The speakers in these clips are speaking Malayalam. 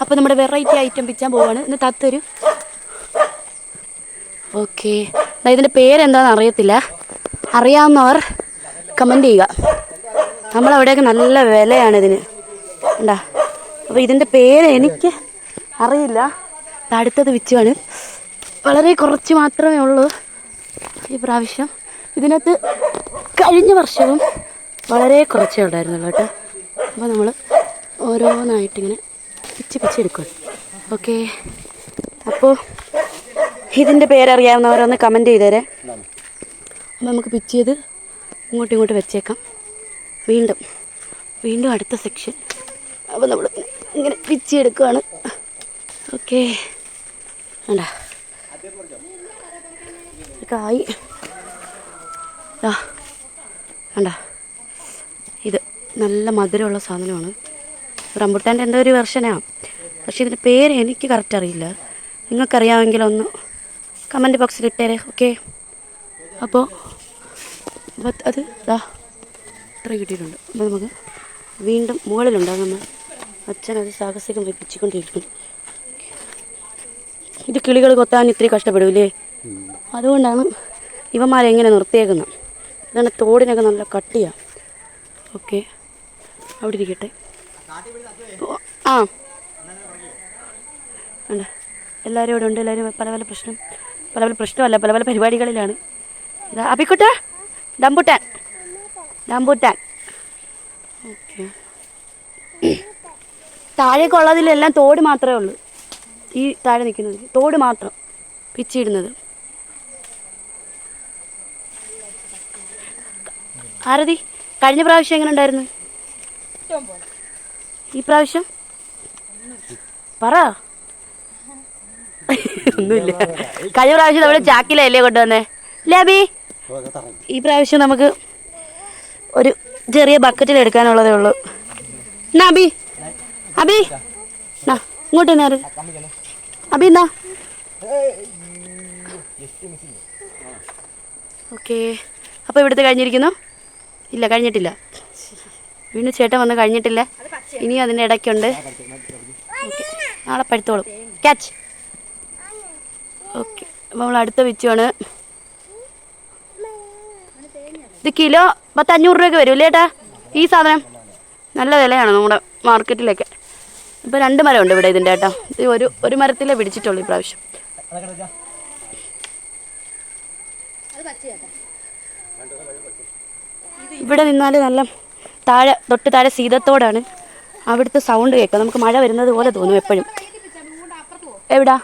അപ്പോൾ നമ്മുടെ വെറൈറ്റി ഐറ്റം പിച്ചാൻ പോവാണ്. ഇന്ന് തത്തൊരു. ഓക്കെ ഇതിന്റെ പേരെന്താണെന്ന് അറിയത്തില്ല. അറിയാവുന്നവർ കമന്റ് ചെയ്യുക. നമ്മളവിടെയൊക്കെ നല്ല വിലയാണ് ഇതിന്. ഉണ്ടാ അപ്പോൾ ഇതിന്റെ പേര് എനിക്ക് അറിയില്ല. അടുത്തത് വിച്ചുവാണ് വളരെ കുറച്ച് മാത്രമേ ഉള്ളൂ ഈ പ്രാവശ്യം. ഇതിനകത്ത് കഴിഞ്ഞ വർഷവും വളരെ കുറച്ചേ ഉണ്ടായിരുന്നുള്ളൂ കേട്ടോ. അപ്പോൾ നമ്മൾ ഓരോന്നായിട്ടിങ്ങനെ പിച്ച് എടുക്കും. ഓക്കെ അപ്പോൾ ഇതിന്റെ പേരറിയാവുന്നവരൊന്ന് കമന്റ് ചെയ്തേരെ. അപ്പോൾ നമുക്ക് പിച്ച് ചെയ്ത് ഇങ്ങോട്ടും ഇങ്ങോട്ട് വെച്ചേക്കാം. വീണ്ടും വീണ്ടും അടുത്ത സെക്ഷൻ അപ്പോൾ നമ്മൾ ഇങ്ങനെ പിച്ച് എടുക്കുകയാണ് ഓക്കെ വേണ്ട കായി ആ വേണ്ട ഇത് നല്ല മധുരമുള്ള സാധനമാണ്. റംബുട്ടാന്റെ എന്തോ ഒരു വെർഷനാണ് പക്ഷേ ഇതിന്റെ പേര് എനിക്ക് കറക്റ്റ് അറിയില്ല. നിങ്ങൾക്കറിയാമെങ്കിൽ ഒന്ന് കമന്റ് ബോക്സിൽ ഇട്ടേരെ ഓക്കെ അപ്പോൾ അത് ഇതാ ഇത്ര കിട്ടിയിട്ടുണ്ട്. അപ്പോൾ നമുക്ക് വീണ്ടും മുകളിലുണ്ടാകും നമ്മൾ അച്ഛൻ അത് സാഹസികം വെപ്പിച്ചുകൊണ്ടിരിക്കുന്നു. ഇത് കിളികൾ കൊത്താൻ ഇത്തിരി കഷ്ടപ്പെടില്ലേ അതുകൊണ്ടാണ് ഇവന്മാരെ എങ്ങനെ നിർത്തിയേക്കുന്നത്. ഇതാണ് തോടിനൊക്കെ നല്ല കട്ടിയാണ് ഓക്കെ അവിടെ ഇരിക്കട്ടെ. ആ. ഉണ്ട് എല്ലാവരും ഇവിടെ ഉണ്ട്. എല്ലാവരും പല പല പ്രശ്നം പല പല പ്രശ്നമല്ല പല പല പരിപാടികളിലാണ്. ഇതാ അപ്പിക്കുട്ട ഡംബുട്ടാൻ. ഡംബുട്ടാൻ. ഓക്കെ. താഴേക്ക് ഉള്ളതിലെല്ലാം തോട് മാത്രമേ ഉള്ളൂ. ഈ താഴെ നിൽക്കുന്നത്. തോട് മാത്രം. പിച്ചിടുന്നത് ആരതി കഴിഞ്ഞ പ്രാവശ്യം എങ്ങനെ ഉണ്ടായിരുന്നു? ഈ പ്രാവശ്യം? പറ. ഒന്നുമില്ല. കഴിഞ്ഞ പ്രാവശ്യം നമ്മൾ ചാക്കിലല്ലേ കൊണ്ടുവന്നേ? ലാബി ഈ പ്രാവശ്യം നമുക്ക് ഒരു ചെറിയ ബക്കറ്റിൽ എടുക്കാനുള്ളതേ ഉള്ളൂ. എന്നാ അബി? അബി? നാ ഇങ്ങോട്ട് നേരെ അബി എന്നാ ഓക്കേ. അപ്പോൾ ഇവിടുത്തെ കഴിഞ്ഞിരിക്കുന്നു? ഇല്ല കഴിഞ്ഞിട്ടില്ല. വീണ്ടും ചേട്ടൻ വന്ന് കഴിഞ്ഞിട്ടില്ല. ഇനിയും അതിന്റെ ഇടയ്ക്കുണ്ട്. നാളെ പഴുത്തോളും ക്യാച്ച് ഓക്കെ. അപ്പോൾ നമ്മൾ അടുത്ത വെച്ചുമാണ് ഇത് കിലോ പത്ത് അഞ്ഞൂറ് രൂപയൊക്കെ വരും ഇല്ലേട്ടാ ഈ സാധനം നല്ല വിലയാണ് നമ്മുടെ മാർക്കറ്റിലൊക്കെ. ഇപ്പോൾ രണ്ട് മരമുണ്ട് ഇവിടെ ഇതിന്റെ കേട്ടോ. ഇത് ഒരു ഒരു മരത്തിലേ പിടിച്ചിട്ടുള്ളൂ ഇപ്രാവശ്യം പ്രാവശ്യം. ഇവിടെ നിന്നാൽ നല്ല താഴെ തൊട്ട് താഴെ സീതത്തോടാണ്. അവിടുത്തെ സൗണ്ട് കേൾക്കാം. നമുക്ക് മഴ വരുന്നത് പോലെ തോന്നും എപ്പോഴും. എവിടാ?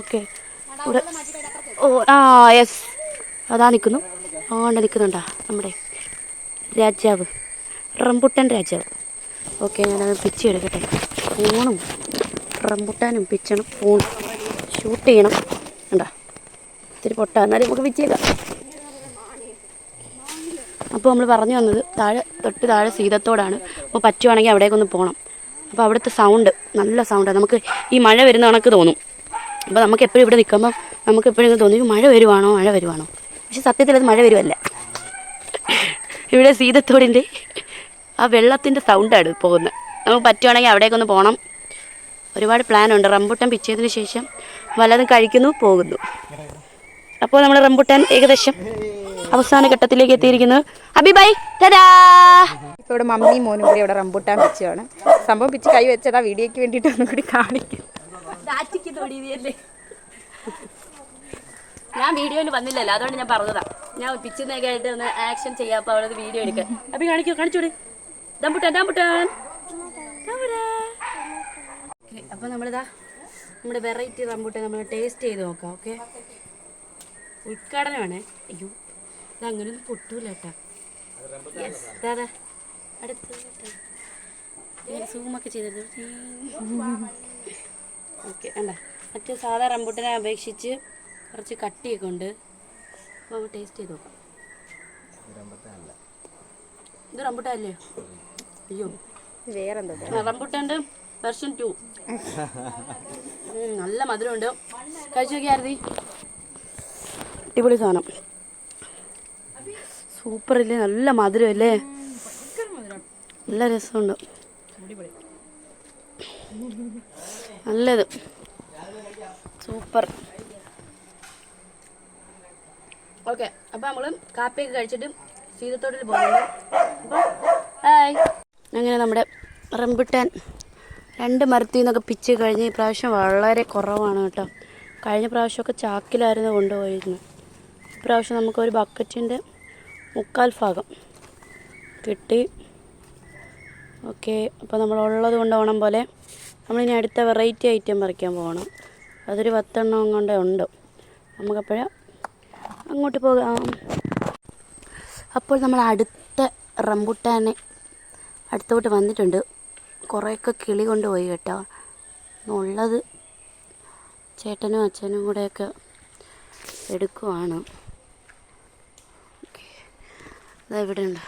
ഓക്കെ ഓ ആ യെസ് അതാ നിൽക്കുന്നു. ആണ്ട് നിൽക്കുന്നുണ്ടാ നമ്മുടെ രാജാവ്. റംബുട്ടൻ രാജാവ്. ഓക്കെ ഞാനത് പിച്ച് എടുക്കട്ടെ. ഫോണും റംബുട്ടാനും പിച്ചണം ഫോൺ ഷൂട്ട് ചെയ്യണം. ഉണ്ടാ ഇത്തിരി പൊട്ടാ. എന്നാലും നമുക്ക് പിച്ചേക്കാം അപ്പോൾ നമ്മൾ പറഞ്ഞു വന്നത് താഴെ തൊട്ട് താഴെ സീതത്തോടാണ്. അപ്പോൾ പറ്റുവാണെങ്കിൽ അവിടേക്കൊന്ന് പോകണം അപ്പോൾ അവിടുത്തെ സൗണ്ട് നല്ല സൗണ്ടാണ് നമുക്ക് ഈ മഴ വരുന്ന കണക്ക് തോന്നും. അപ്പോൾ നമുക്ക് എപ്പോഴും ഇവിടെ നിൽക്കുമ്പോൾ നമുക്ക് എപ്പോഴും തോന്നും മഴ വരുവാണോ? മഴ വരുവാണോ? പക്ഷെ സത്യത്തിൽ അത് മഴ വരുമല്ല ഇവിടെ സീതത്തോടിന്റെ ആ വെള്ളത്തിന്റെ സൗണ്ടാണ് പോകുന്നത്. നമുക്ക് പറ്റുവാണെങ്കിൽ അവിടേക്കൊന്ന് പോകണം ഒരുപാട് പ്ലാനുണ്ട് റംബുട്ടാൻ പിച്ചതിന് ശേഷം വല്ലതും കഴിക്കുന്നു പോകുന്നു. അപ്പോൾ നമ്മൾ റംബുട്ടാൻ ഏകദേശം അവസാന ഘട്ടത്തിലേക്ക് എത്തിയിരിക്കുന്നത് അബി ബൈ ടാ ഇപ്പോൾ ഇവിടെ മമ്മി മോനും കൂടി ഇവിടെ റംബൂട്ടാൻ പിച്ചാണ് സംഭവം പിച്ച് കൈ വെച്ചതാ വീഡിയോയ്ക്ക് വേണ്ടിയിട്ട് ഒന്നും കൂടി കാണിക്കും. ഞാൻ വീഡിയോയിൽ വന്നില്ലല്ലോ അതുകൊണ്ട് ഞാൻ പറഞ്ഞതാ. ഞാൻ പിച്ചുന്നൊക്കെ ആയിട്ട് ഒന്ന് ആക്ഷൻ ചെയ്യാം അപ്പോൾ അവിടെ വീഡിയോ എടുക്കാൻ അപ്പൊ കാണിക്കൂ കാണിച്ചൂടെ? ദമ്പുട്ടാൻ ദമ്പുട്ടാൻ അപ്പൊ നമ്മളിതാ നമ്മുടെ വെറൈറ്റി റംബുട്ടാൻ നമ്മൾ ടേസ്റ്റ് ചെയ്ത് നോക്കാം ഓക്കെ? ഉദ്ഘാടനമാണ്. അയ്യോ. അങ്ങനെ ഒന്നും പൊട്ടൂല കേട്ടാ. യെസ് അതാ അടുത്ത് സൂമൊക്കെ ചെയ്തത്. ഓക്കെ അല്ല മറ്റേ സാധാ റംബൂട്ടനെ അപേക്ഷിച്ച് കുറച്ച് കട്ടിയൊക്കെ ഉണ്ട്. അപ്പോൾ ടേസ്റ്റ് ചെയ്ത് നോക്കാം. ഇത് റംബുട്ടാൻ അല്ലേ അയ്യോ. വേറെന്താ? റംബൂട്ടുണ്ട് വെർഷൻ ടു നല്ല മധുരമുണ്ട്. കഴിച്ചു നോക്കിയായിരുന്നു അടിപൊളി സാധനം. സൂപ്പർ അല്ലേ നല്ല മധുരം അല്ലേ നല്ല രസമുണ്ട്. നല്ലത്. സൂപ്പർ. ഓക്കെ അപ്പോൾ നമ്മൾ കാപ്പിയൊക്കെ കഴിച്ചിട്ട് ശീതത്തോട്ടിൽ പോകുന്നുണ്ട് ഹായ് അങ്ങനെ നമ്മുടെ റംബുട്ടാൻ രണ്ട് മരത്തിൽ നിന്നൊക്കെ പിച്ച് കഴിഞ്ഞ് ഈ പ്രാവശ്യം വളരെ കുറവാണ് കേട്ടോ. കഴിഞ്ഞ പ്രാവശ്യമൊക്കെ ചാക്കിലായിരുന്നു കൊണ്ടുപോയിരുന്നത്. ഇപ്രാവശ്യം നമുക്കൊരു ബക്കറ്റിന്റെ മുക്കാൽ ഭാഗം. കിട്ടി. ഓക്കെ. അപ്പോൾ നമ്മൾ ഉള്ളത് കൊണ്ട് ഓണം പോലെ നമ്മളിനി അടുത്ത വെറൈറ്റി ഐറ്റം പറിക്കാൻ പോകണം. അതൊരു പത്തെണ്ണം കൊണ്ടേ ഉണ്ട്. നമുക്കപ്പോഴേ അങ്ങോട്ട് പോകാം. അപ്പോൾ നമ്മൾ അടുത്ത റംബുട്ടാനെ അടുത്തോട്ട് വന്നിട്ടുണ്ട്. കുറേയൊക്കെ കിളി കൊണ്ടുപോയി കേട്ടോ. ഉള്ളത് ചേട്ടനും അച്ഛനും കൂടെയൊക്കെ എടുക്കുവാണ്. ഇവിടെ ഉണ്ട്.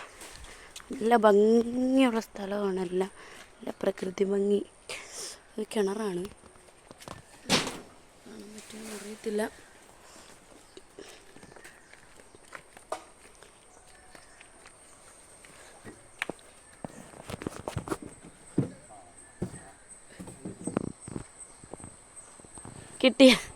നല്ല ഭംഗിയുള്ള സ്ഥലമാണ്. എല്ലാം നല്ല പ്രകൃതി ഭംഗി. ഒരു കിണറാണ്. കാണാൻ പറ്റുമെന്ന് അറിയത്തില്ല. കിട്ടിയ